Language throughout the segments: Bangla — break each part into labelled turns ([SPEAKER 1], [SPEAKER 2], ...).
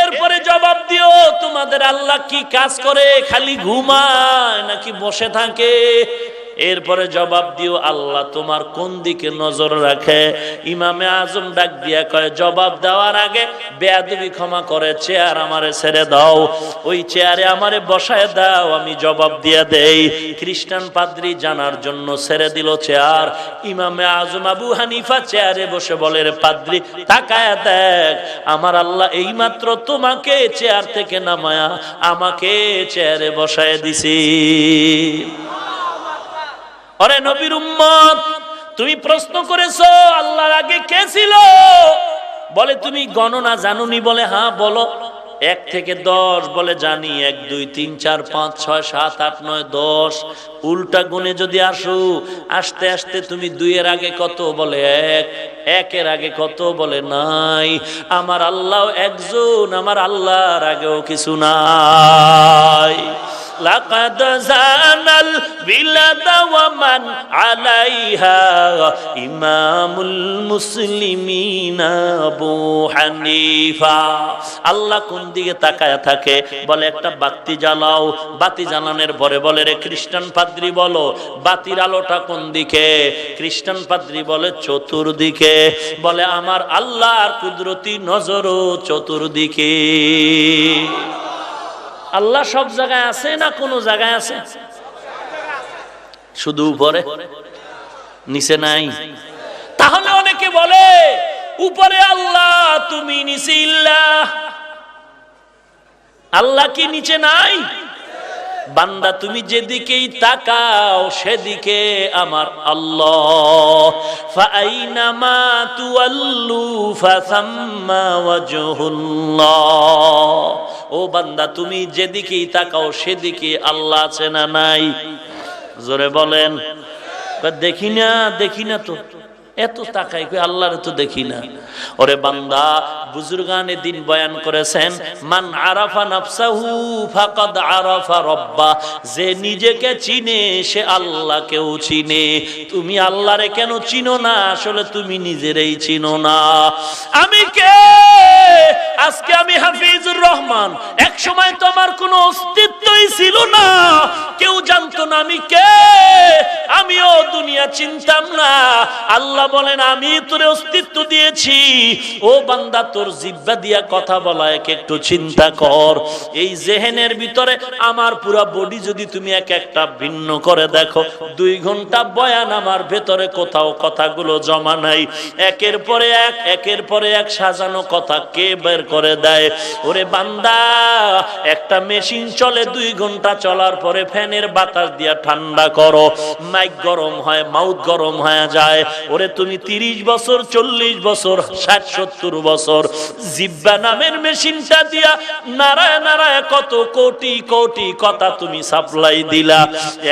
[SPEAKER 1] এরপরে জবাব দিও তোমাদের আল্লাহ কি কাজ করে খালি ঘুমায় নাকি বসে থাকে এরপরে জবাব দিও আল্লাহ তোমার কোন দিকে নজর রাখে ইমামে আজম ডাক দিয়া কয় জবাব দেওয়ার আগে বেয়াদুবি ক্ষমা করে চেয়ার আমারে ছেড়ে দাও ওই চেয়ারে আমারে বসায় দাও আমি জবাব দিয়া দেই খ্রিস্টান পাদ্রি জানার জন্য ছেড়ে দিল চেয়ার ইমামে আজম আবু হানিফা চেয়ারে বসে বলে রে পাদ্রি তাকায় দেখ আমার আল্লাহ এইমাত্র তোমাকে চেয়ার থেকে নামায়া আমাকে চেয়ারে বসায় দিছি অরে নবীর উম্মত তুমি প্রশ্ন করেছো আল্লাহর আগে কে ছিল বলে তুমি গণনা জানুনি বলে হ্যাঁ বলো এক থেকে দশ বলে জানি এক দুই তিন চার পাঁচ ছয় সাত আট নয় দশ উল্টা গুণে যদি আসো আস্তে আস্তে তুমি দুইয়ের আগে কত বলে এক একের আগে কত বলে নাই আমার আল্লাহ একজন আমার আল্লাহর আগেও কিছু নাই আল্লাহ কোন দিকে তাকায় থাকে বলে একটা বাতি জ্বালাও বাতি জ্বালানোর পরে বলে রে খ্রিস্টান পাদ্রি বলো বাতির আলোটা কোন দিকে খ্রিস্টান পাদ্রি বলে চতুর্দিকে বলে আমার আল্লাহর কুদরতি নজরও চতুর্দিকে আল্লাহ সব জায়গায় আছে না কোনো জায়গায় আছে শুধু উপরে নিচে নাই তাহলে অনেকে বলে উপরে আল্লাহ তুমি নিচে ইল্লাহ আল্লাহ কি নিচে নাই বান্দা তুমি যেদিকেই তাকাও সেদিকে আমার আল্লাহ ও বান্দা তুমি যেদিকেই তাকাও সেদিকে আল্লাহ আছে না নাই জোরে বলেন দেখি না দেখি না তো এত তাকাই কই আল্লাহর তো দেখি না ওরে বান্দা বুজুর্গানে দিন বয়ান করেছেন মান আরাফা নাফসাহু ফাকাদ আরাফা রব্বা যে নিজেকে চিনে সে আল্লাহকেও চিনে তুমি আল্লাহরে কেন চিনো না আসলে তুমি নিজেরই চিনো না আমি কে আজকে আমি হাফিজ মুসলমান এক সময় তো আমার কোনো অস্তিত্বই ছিল না কেউ জানতো না আমি কে আমিও দুনিয়া চিনতাম না আল্লাহ বলেন আমি তোর অস্তিত্ব দিয়েছি ও বান্দা তোর জিব্বা দিয়া কথা বলা এক একটু চিন্তা কর এই জেহেনের ভিতরে আমার পুরা বডি যদি তুমি এক একটা ভিন্ন করে দেখো দুই ঘন্টা বয়ান আমার ভেতরে কোথাও কথাগুলো জমা নাই একের পরে এক একের পরে এক সাজানো কথা কে বের করে দেয় ওরে বান্দা একটা মেশিন চলে দুই ঘন্টা চলার পরে ফ্যান ফ্যানের বাতাস দিয়া ঠান্ডা করো মাইক গরম হয় মাউথ গরম হয়ে যায় ওরে তুমি তিরিশ বছর চল্লিশ বছর ষাট সত্তর বছর জিব্বা নামের মেশিনটা দিয়া নারায় নারায় কত কোটি কোটি কথা তুমি সাপ্লাই দিলা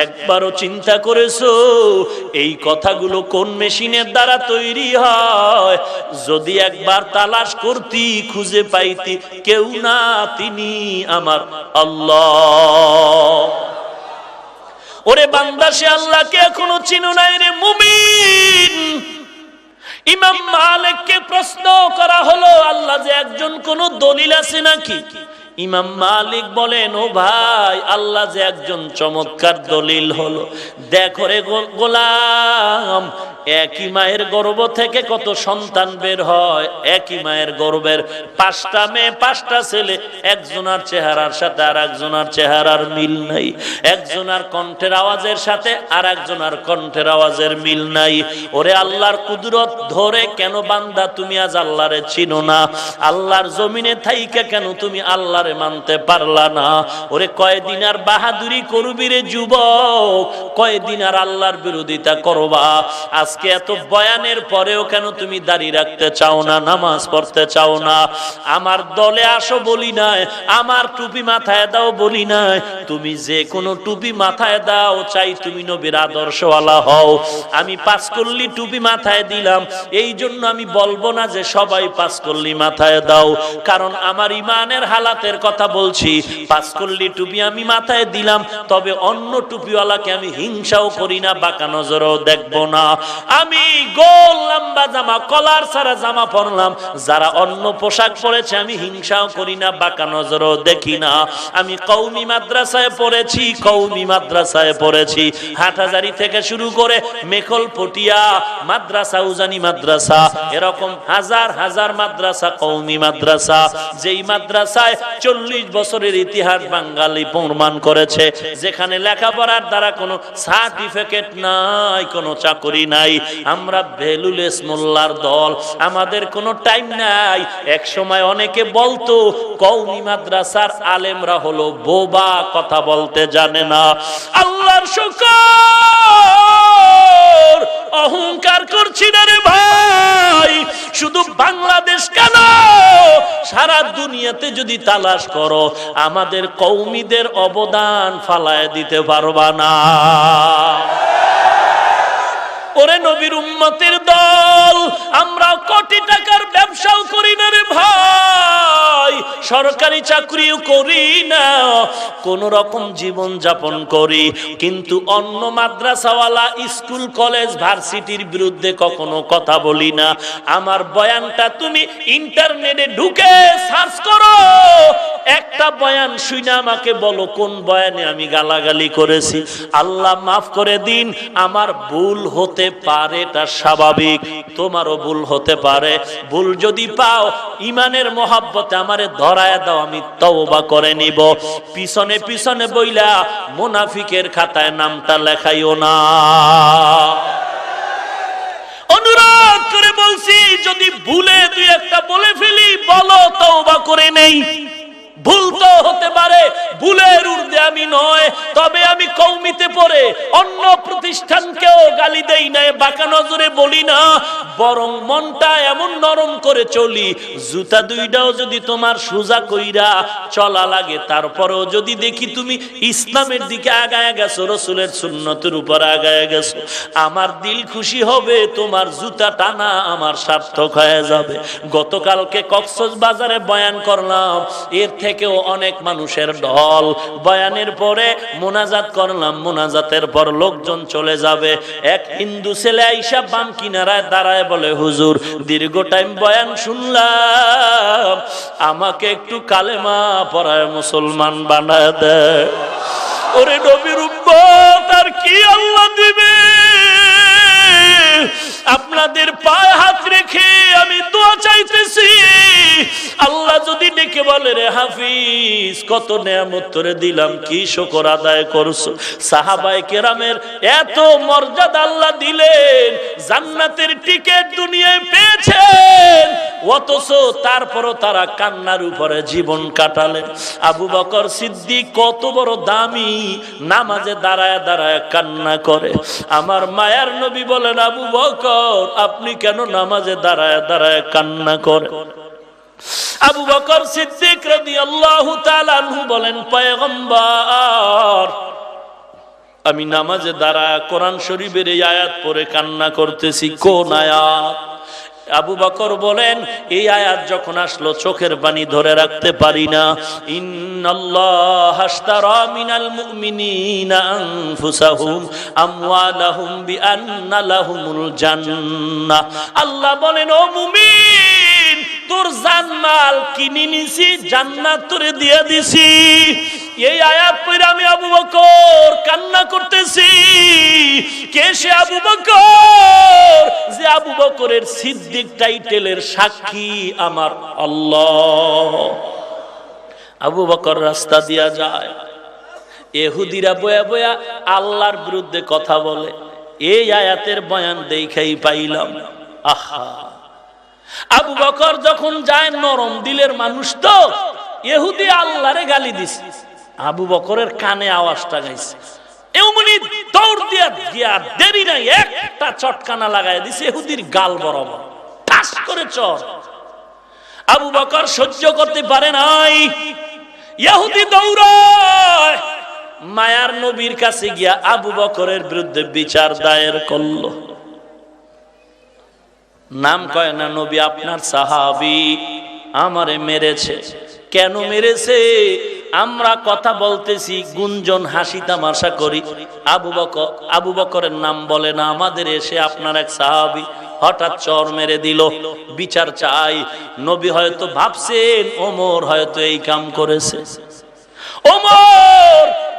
[SPEAKER 1] একবারও চিন্তা করেছো এই কথাগুলো কোন মেশিনের দ্বারা তৈরি হয় যদি একবার তালাশ করতি খুঁজে পাইতি কেউ না তিনি আমার আল্লাহ ওরে বান্দা সে আল্লাহকে এখনো চিনু নাই রে মুমিন ইমাম মালিককে প্রশ্ন করা হলো আল্লাহ যে একজন কোন দলিল আছে নাকি ইমাম মালিক বলেন ও ভাই আল্লাহ যে একজন চমৎকার দলিল হলো দেখো রে গোলাম একই মায়ের গর্ব থেকে কত সন্তান বের হয় একই মায়ের গর্বের পাঁচটা মেয়ে পাঁচটা ছেলে একজনার চেহারার সাথে আর একজনার চেহারার মিল নাই একজনার কণ্ঠের আওয়াজের সাথে আর একজনার কণ্ঠের আওয়াজের মিল নাই ওরে আল্লাহর কুদরত ধরে কেন বান্দা তুমি আজ আল্লাহরে চিনো না আল্লাহর জমিনে থাইকে কেন তুমি আল্লাহ দরবারে মানতে পারলা না ওরে কয়েদিন আর বাহাদুরি করবি রে যুব কয়েদিন আর আল্লাহর বিরোধিতা করবা আজকে এত বয়ানের পরেও কেন তুমি দাঁড়িয়ে রাখতে চাও না নামাজ পড়তে চাও না আমার দলে আসো বলি নাই আমার টুপি মাথায় দাও বলি নাই তুমি যে কোনো টুপি মাথায় দাও চাই তুমি নবীর আদর্শওয়ালা হও আমি পাস করলি টুপি মাথায় দিলাম এই জন্য আমি বলবো না যে সবাই পাস করলি মাথায় দাও কারণ আমার ইমানের হালাতের নামাজের কথা বলছি পাঁচকল্লি টুপি আমি মাথায় দিলাম তবে অন্য টুপিওয়ালাকে আমি হিংসাও করি না বাঁকা নজরও দেখবো না আমি গোল লম্বা জামা কলার সারা জামা পরলাম যারা অন্য পোশাক পরেছে আমি হিংসাও করি না বাঁকা নজরও দেখি না আমি কৌমি মাদ্রাসায় পড়েছি কৌমি মাদ্রাসায় পড়েছি হাটাজারি থেকে শুরু করে মেখল পটিয়া মাদ্রাসা উজানি মাদ্রাসা এরকম হাজার হাজার মাদ্রাসা কৌমি মাদ্রাসা যেই মাদ্রাসায় চল্লিশ বছরের ইতিহাস বাঙালি প্রমাণ করেছে যেখানে লেখাপড়ার দ্বারা কোনো সার্টিফিকেট নাই কোনো চাকরি নাই আমরা ভেলুলেস মোল্লার দল আমাদের কোনো টাইম নাই এক সময় অনেকে বলতো কৌমি মাদ্রাসার আলেমরা হলো বোবা কথা বলতে জানে না আল্লাহর শুকর অহংকার করছি না রে ভাই শুধু বাংলাদেশ কেন সারা দুনিয়াতে যদি তালাশ করো আমাদের কৌমিদের অবদান ফালায় দিতে পারবা না ওরে নবীর উম্মতের দল আমরা কোটি টাকার ব্যবসাও করি না রে ভাই সরকারি চাকরি করি না কোন রকম জীবন যাপন করি কিন্তু অন্য মাদ্রাসাওয়ালা স্কুল কলেজ ভার্সিটির বিরুদ্ধে কখনো কথা বলি না আমার বয়ানটা তুমি ইন্টারনেটে ঢুকে সার্চ করো একটা বয়ান শুনে আমাকে বলো কোন বয়ানে আমি গালাগালি করেছি আল্লাহ মাফ করে দিন আমার ভুল হতে পারে এটা স্বাভাবিক তোমারও ভুল হতে পারে ভুল যদি পাও ইমানের মহাব্বতে আমারে ধরা ধরায় দাও আমি তওবা করে নিব পিছনে পিছনে বইলা মুনাফিকের খাতায় নামটা লেখাইও না অনুরোধ করে বলছি যদি ভুলে তুই একটা বলে ফেলি বলো তওবা করে নেই ভুল তো হতে পারে ভুলের ঊর্ধ্বে আমি নয় তবে আমি কৌমিতে পড়ে অন্য প্রতিষ্ঠানকেও গালি দেই না বাঁকা নজরে বলি না বরং মনটা এমন নরম করে চলি জুতা দুইটাও যদি তোমার সোজা কইরা চলা লাগে তারপরেও যদি দেখি তুমি ইসলামের দিকে আগায় গেছো রসুলের সুন্নতের উপর আগায় গেছো আমার দিল খুশি হবে তোমার জুতা টানা আমার সার্থক হয়ে যাবে গতকালকে কক্সবাজারে বয়ান করলাম এর থেকে থেকেও অনেক মানুষের ঢল বয়ানের পরে মোনাজাত করলাম মোনাজাতের পর লোকজন চলে যাবে এক হিন্দু ছেলে আইসা বাম কিনারায় দাঁড়ায় বলে হুজুর দীর্ঘ টাইম বয়ান শুনলাম আমাকে একটু কালেমা পড়ায় মুসলমান বানায় দেয় ওরে তার কি আল্লাহ দিবে আপনাদের পায়ে হাত রেখে দোয়া চাইতেছি আল্লাহ যদি ডেকে বলে রে হাফিজ কত নেয়ামত তোরে দিলাম কি শকর আদায় করছো সাহাবাই কেরামের এত মর্যাদা আল্লাহ দিলেন জান্নাতের টিকেট দুনিয়ায় পেয়েছেন অথচ তারপরও তারা কান্নার উপরে জীবন কাটালেন আবু বকর সিদ্দিক কত বড় দামি নামাজে দাঁড়ায় দাঁড়ায় কান্না করে আমার মায়ার নবী বলেন আবু বকর আপনি কেন নামাজে দাঁড়ায় দাঁড়ায় কান্না করে আবু বকর সিদ্দিক রবি আল্লাহ আনহু বলেন পয়গম্বর আমি নামাজে দাঁড়া কোরআন শরীফের এই আয়াত পরে কান্না করতেছি কোন আয়াত আবু বকর বলেন এই আয়াত যখন আসলো চোখের বাণী ধরে রাখতে পারি না আল্লাহ বলেন ও মুমিন তোর জানমাল কিনে নিছি জান্নাত তোরে দিয়ে দিছি এই আয়াত পরে আমি আবু বকর কান্না করতেছি কে সে আবু বকর যে আবু বকরের সিদ্দিক টাইটেলের সাক্ষী আমার আল্লাহ আবু বকর রাস্তা দিয়া যায় এহুদিরা বয়া বয়া আল্লাহর বিরুদ্ধে কথা বলে এই আয়াতের বয়ান দেখাই পাইলাম আহা আবু বকর যখন যায় নরম দিলের মানুষ তো এহুদি আল্লাহরে গালি দিছে আবু বকরের কানে আওয়াজটা গাইছে এমনি দৌড় দিয়া গিয়া দেরি নাই একটা চটকানা লাগাই দিছে হুদির গাল বরাবর ঠাস করে চর আবু বকর সহ্য করতে পারে নাই ইহুদি দৌড়ায় মায়ার নবীর কাছে গিয়া আবু বকরের বিরুদ্ধে বিচার দায়ের করলো নাম কয় না নবী আপনার সাহাবি আমারে মেরেছে কেন মেরেছে আমরা কথা বলতেছি গুঞ্জন হাসি তামাশা করি আবু বকর আবু বকরের নাম বলে না আমাদের এসে আপনার এক সাহাবি হঠাৎ চর মেরে দিল বিচার চাই নবী হয়তো ভাবছেন ওমর হয়তো এই কাম করেছে ওমর